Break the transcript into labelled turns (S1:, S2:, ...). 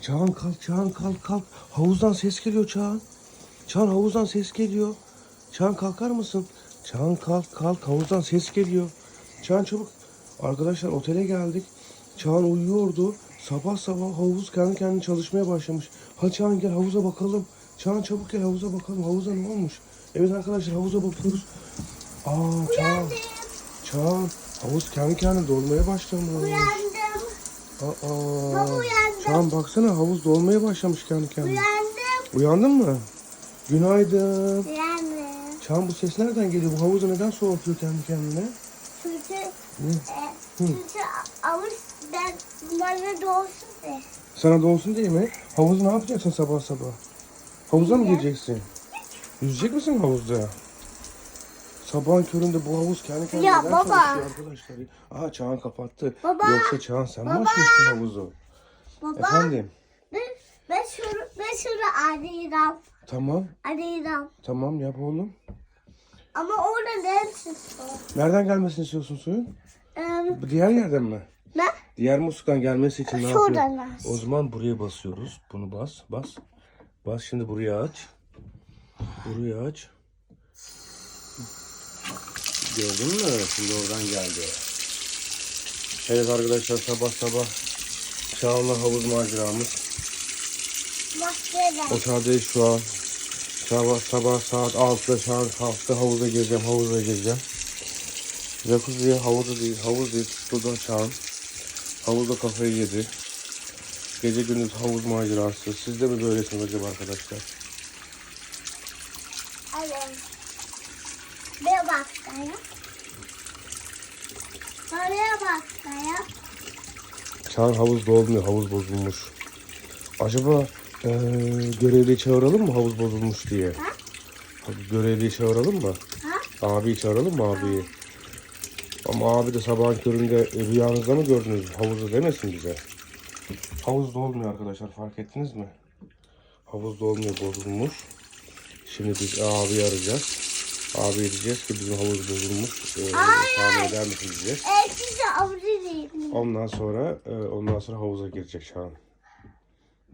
S1: Çağan kalk, Çağan kalk, kalk. Havuzdan ses geliyor Çağan. Çağan havuzdan ses geliyor. Çağan kalkar mısın? Çağan kalk, kalk. Havuzdan ses geliyor. Çağan çabuk. Arkadaşlar otele geldik. Çağan uyuyordu. Sabah sabah havuz kendi kendine çalışmaya başlamış. Hadi Çağan gel havuza bakalım. Çağan çabuk gel havuza bakalım. Havuza ne olmuş? Evet arkadaşlar havuza bakıyoruz. Aa Çağan. Çağan havuz kendi kendine dolmaya başlamış.
S2: Uyandım.
S1: Aa.
S2: Baba uyandım.
S1: Çağan baksana havuz dolmaya başlamış kendi kendine.
S2: Uyandım.
S1: Uyandın mı? Günaydın.
S2: Uyandım.
S1: Çağan bu ses nereden geliyor? Bu havuzu neden soğutuyor kendi kendine?
S2: Çünkü,
S1: Ne?
S2: e, çünkü avuç ben bana doğsun de.
S1: Sana dolsun değil mi? Havuzu ne yapacaksın sabah sabah? Havuza mı gireceksin? Yüzecek misin havuzda? Sabahın köründe bu havuz kendi kendine
S2: Ya
S1: neden
S2: baba.
S1: çalışıyor arkadaşlar? Aa Çağan kapattı.
S2: Baba.
S1: Yoksa Çağan sen mi
S2: Baba.
S1: açmıştın havuzu?
S2: Baba
S1: Efendim?
S2: ben, ben şunu, ben şunu arayacağım.
S1: Tamam.
S2: Arayacağım.
S1: Tamam yap oğlum.
S2: Ama orada ne çıktı?
S1: Nereden gelmesini istiyorsun suyun?
S2: Ee,
S1: Diğer yerden mi?
S2: ne?
S1: Diğer musluktan gelmesi için ne
S2: Şuradan
S1: yapıyor?
S2: aç.
S1: O zaman buraya basıyoruz. Bunu bas, bas. Bas şimdi buraya aç. Buraya aç. Gördün mü? Şimdi oradan geldi. Evet arkadaşlar sabah sabah Çağla havuz maceramız. Oteldeyz şu an. Sabah sabah saat 6'da Çağan kalktı. Havuza gireceğim, havuza gireceğim. Jacuzzi'ye havuzu değil, havuz değil. Tutuldu Çağan. Havuzda kafayı yedi. Gece gündüz havuz macerası. Siz de mi böylesiniz acaba arkadaşlar?
S2: Ayın. Bir bak daya. Oraya bak daya.
S1: Çağan havuz dolmuyor, havuz bozulmuş. Acaba eee görevliyi çağıralım mı havuz bozulmuş diye?
S2: Ha?
S1: Görevliyi çağıralım mı?
S2: Ha?
S1: Abiyi çağıralım mı abiyi? Ama abi de sabahın köründe e, rüyanızda mı gördünüz? Havuzu demesin bize. Havuz dolmuyor arkadaşlar fark ettiniz mi? Havuz dolmuyor bozulmuş. Şimdi biz abiyi arayacağız. Abi diyeceğiz ki bizim havuz bozulmuş. Ee, tamir eder misin diyeceğiz.
S2: E avcı değil.
S1: Ondan sonra e, ondan sonra havuza girecek şu an.